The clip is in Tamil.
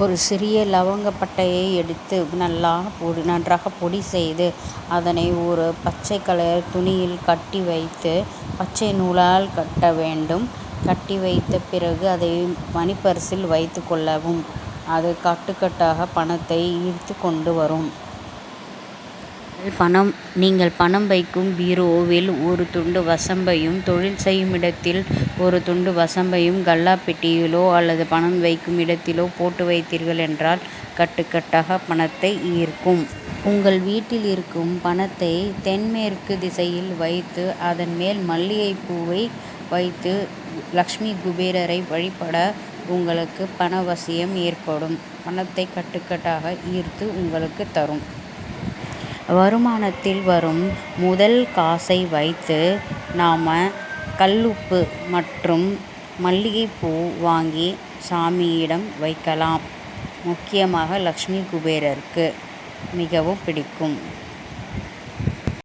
ஒரு சிறிய லவங்கப்பட்டையை எடுத்து நல்லா பொடி நன்றாக பொடி செய்து அதனை ஒரு பச்சை கலர் துணியில் கட்டி வைத்து பச்சை நூலால் கட்ட வேண்டும். கட்டி வைத்த பிறகு அதை மணிப்பரிசில் வைத்து கொள்ளவும். அது கட்டுக்கட்டாக பணத்தை ஈர்த்து கொண்டு வரும். பணம் நீங்கள் பணம் வைக்கும் பீரோவில் ஒரு துண்டு வசம்பையும் தொழில் செய்யும் இடத்தில் ஒரு துண்டு வசம்பையும் கல்லாப்பெட்டியிலோ அல்லது பணம் வைக்கும் இடத்திலோ போட்டு வைத்தீர்கள் என்றால் கட்டுக்கட்டாக பணத்தை ஈர்க்கும். உங்கள் வீட்டில் இருக்கும் பணத்தை தென்மேற்கு திசையில் வைத்து அதன் மேல் மல்லிகைப் பூவை வைத்து லக்ஷ்மி குபேரரை வழிபட உங்களுக்கு பணவசியம் ஏற்படும். பணத்தை கட்டுக்கட்டாக ஈர்த்து உங்களுக்கு தரும். வருமானத்தில் வரும் முதல் காசை வைத்து நாம் கல்லுப்பு மற்றும் மல்லிகைப்பூ வாங்கி சாமியிடம் வைக்கலாம். முக்கியமாக லக்ஷ்மி குபேரருக்கு மிகவும் பிடிக்கும்.